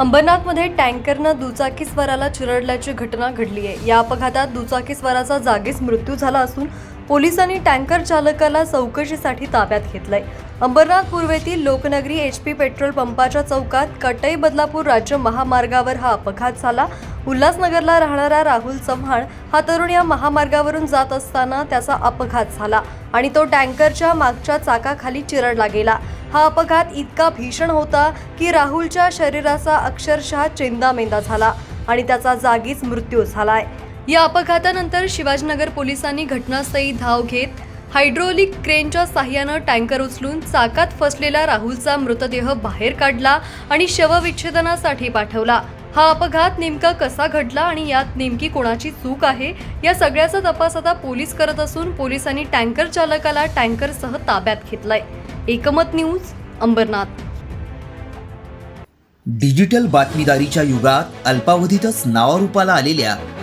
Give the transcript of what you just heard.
अंबरनाथमध्ये टँकरनं दुचाकीस्वाराला चिरडल्याची घटना घडली आहे. या अपघातात दुचाकीस्वाराचा जागीच मृत्यू झाला असून पोलिसांनी टँकर चालकाला चौकशीसाठी ताब्यात घेतलंय. अंबरनाथ पूर्वेतील लोकनगरी एच पी पेट्रोल पंपाच्या चौकात कटई बदलापूर राज्य महामार्गावर हा अपघात झाला. उल्हासनगरला राहणारा राहुल चव्हाण हा तरुण या महामार्गावरून जात असताना त्याचा अपघात झाला आणि तो टँकरच्या मागच्या चाकाखाली चिरडला गेला. हा अपघात इतका भीषण होता की राहुलच्या शरीराचा अक्षरशः चेंदामेंदा झाला आणि त्याचा जागीच मृत्यू झालाय. या अपघातानंतर शिवाजीनगर पोलिसांनी घटनास्थळी धाव घेत हायड्रोलिक क्रेनच्या साह्यानं टँकर उचलून चाकात फसलेला राहुलचा मृतदेह बाहेर काढला आणि शवविच्छेदनासाठी पाठवला. हा अपघात नेमका कसा घडला आणि यात नेमकी कोणाची चूक आहे या सगळ्याचा तपास आता पोलीस करत असून पोलिसांनी टँकर चालकाला टँकरसह ताब्यात घेतलाय. एकमत न्यूज अंबरनाथ. डिजिटल बातमीदारीच्या युगात अल्पावधीतच नावारूपाला आलेल्या